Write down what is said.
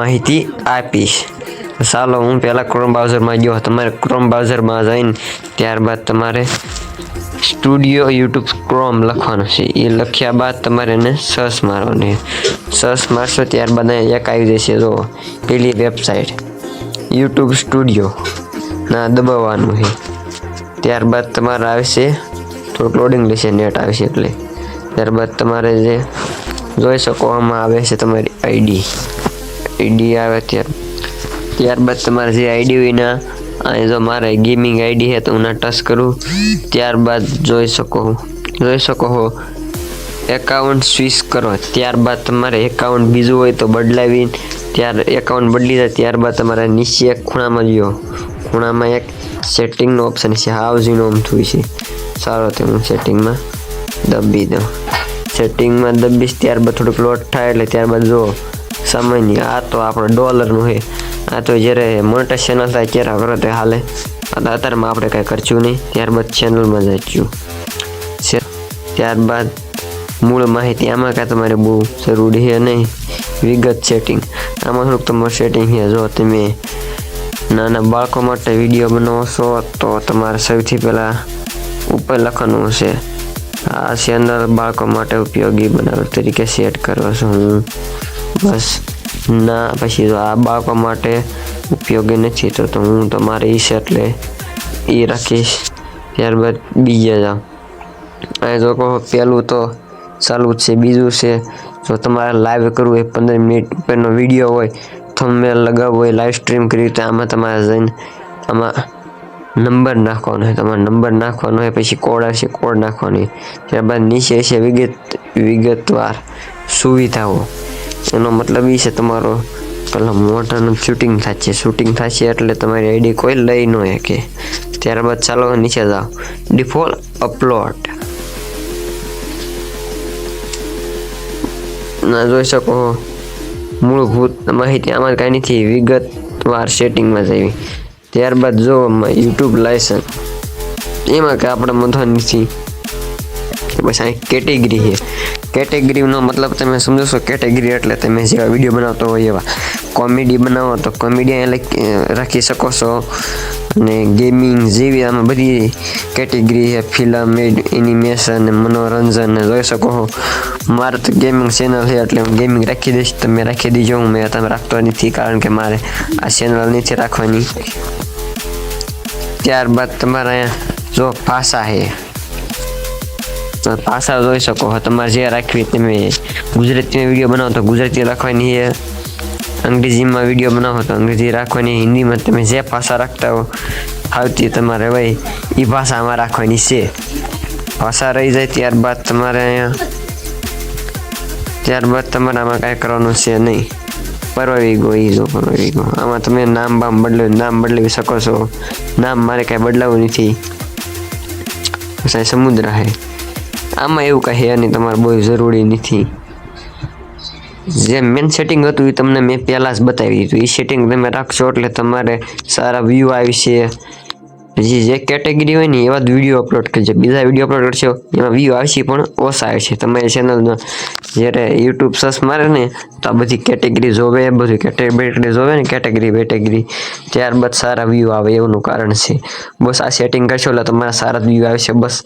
માહિતી આપીશ. ચાલો હું પહેલાં ક્રોમ બ્રાઉઝરમાં ગયો, તમારે ક્રોમ બ્રાઉઝરમાં જઈને ત્યારબાદ તમારે સ્ટુડિયો યુટ્યુબ ક્રોમ લખવાનો છે. એ લખ્યા બાદ તમારે એને સર્ચ મારવાનું સર્ચ મારશો ત્યારબાદ એક આવી જશે જો પેલી વેબસાઇટ યુટ્યુબ સ્ટુડિયો ના, દબાવવાનું છે. ત્યારબાદ તમારે આવશે, થોડુંક લોડિંગ લેશે નેટ આવશે એટલે. ત્યારબાદ તમારે જે જોઈ શકો આવે છે તમારી આઈડી આઈડી આવે ત્યારે, ત્યારબાદ તમારે જે આઈડી વિના અહીં જો મારે ગેમિંગ આઈડી છે તો હું ટચ કરું. ત્યારબાદ જોઈ શકો જોઈ શકો હો. એકાઉન્ટ સ્વિચ કરો. ત્યારબાદ તમારે એકાઉન્ટ બીજું હોય તો બદલાવી ત્યાર એકાઉન્ટ બદલી જાય, ત્યારબાદ તમારે નીચે એક ખૂણામાં જો ખૂણામાં એક સેટિંગનો ઓપ્શન છે હાઉસિંગનો આમ થયું છે. સારો તે હું સેટિંગમાં દબી દઉં સેટિંગમાં દબીશ, ત્યારબાદ થોડુંક લોટ થાય એટલે ત્યારબાદ જો સામાન્ય. આ તો આપણે ડોલરનું છે. આ તો જ્યારે ચેનલ થાય ત્યારે કરો તે હાલે. અત્યારમાં આપણે કાંઈ કરશું નહીં. ત્યારબાદ ચેનલમાં જઈશું. છે ત્યારબાદ મૂળ માહિતી. આમાં કાંઈ તમારે બહુ જરૂરી છે નહીં. વિગત સેટિંગ આમાં થોડુંક તમારું સેટિંગ છે? જો તમે નાના બાળકો માટે વીડિયો બનાવો છો, તો તમારે સૌથી પહેલાં ઉપર લખવાનું હશે, આ ચેનલ બાળકો માટે ઉપયોગી બનાવ તરીકે સેટ કરો છો હું. બસ. ના, પછી આ બાળકો માટે ઉપયોગી નથી. તો તો હું તમારે એ છે એટલે એ રાખીશ. ત્યારબાદ બીજા જાઉં. અહીં જો કહો પહેલું તો ચાલુ છે, બીજું છે. જો તમારે લાઈવ કરવું હોય, પંદર મિનિટ ઉપરનો વીડિયો હોય થંબનેલ લગાવવો હોય લાઈવ સ્ટ્રીમ કરવી તો આમાં તમારે જઈને આમાં નંબર નાખવાનો હોય. તમારે નંબર નાખવાનો હોય, પછી કોડ આવશે કોડ નાખવાનો. ત્યારબાદ નીચે છે વિગત, વિગતવાર સુવિધાઓ. એનો મતલબ એ છે તમારો પેલા મોટાનું શૂટિંગ થશે શૂટિંગ થશે એટલે તમારી આઈડી કોઈ લઈ ન શકે. ત્યારબાદ ચાલો નીચે જાઓ. ડિફોલ્ટ અપલોડ ના, જોઈ શકો મૂળભૂત માહિતી આમાં કાંઈ નથી. વિગતવાર સેટિંગમાં જઈ ત્યારબાદ જો યુટ્યુબ લાયસન્સ એમાં કે આપણે મધો નથી. બસ અહીં કેટેગરી છે. કેટેગરીનો મતલબ તમે સમજો છો કેટેગરી એટલે તમે જેવા વીડિયો બનાવતો હોય એવા કોમેડી બનાવો તો કોમેડી રાખી શકો છો. અને ગેમિંગ જેવી આમાં બધી કેટેગરી છે ફિલ્મ એનિમેશન મનોરંજન, જોઈ શકો છો. મારે તો ગેમિંગ ચેનલ છે એટલે હું ગેમિંગ રાખી દઈશ. તમે રાખી દીજો, હું મેં તમે રાખતો નથી કારણ કે મારે આ ચેનલ નથી રાખવાની. ત્યારબાદ તમારે જો ભાષા છે. ભાષા જોઈ શકો તમારે જે રાખવી તમે ગુજરાતીમાં વીડિયો બનાવો તો ગુજરાતી રાખવાની છે. અંગ્રેજીમાં વીડિયો બનાવો તો અંગ્રેજી રાખવાની, હિન્દીમાં તમે જે ભાષા રાખતા હો, આવતી તમારે ભાઈ એ ભાષામાં રાખવાની છે. ભાષા રહી જાય ત્યારબાદ તમારે અહીંયા, ત્યારબાદ તમારે આમાં કાંઈ કરવાનું છે નહીં. પરવાવી ગો એ જો પરવાવી ગો આમાં તમે નામ બામ બદલાવી નામ બદલાવી શકો છો. નામ મારે કાંઈ બદલાવવું નથી. પછી સમુદ્ર છે. આમાં એવું કહે અને તમારે બહુ જરૂરી નથી. જે મેન સેટિંગ હતું એ તમને મેં પહેલાં જ બતાવી દીધું. એ સેટિંગ તમે રાખશો એટલે તમારે સારા વ્યૂ આવશે. પછી જે કેટેગરી હોય ને, એવા જ વીડિયો અપલોડ કરજો. બીજા વીડિયો અપલોડ કરશો, એમાં વ્યૂ આવશે પણ ઓછા આવશે. તમારી ચેનલનો જ્યારે યુટ્યુબ સર્ચ મારે ને, તો આ બધી કેટેગરી જોવે, બધું કેટેગરી જોવે ને કેટેગરી વેટેગરી ત્યારબાદ સારા વ્યૂ આવે એનું કારણ છે. બસ આ સેટિંગ કરશો એટલે તમારા સારા વ્યૂ આવશે. બસ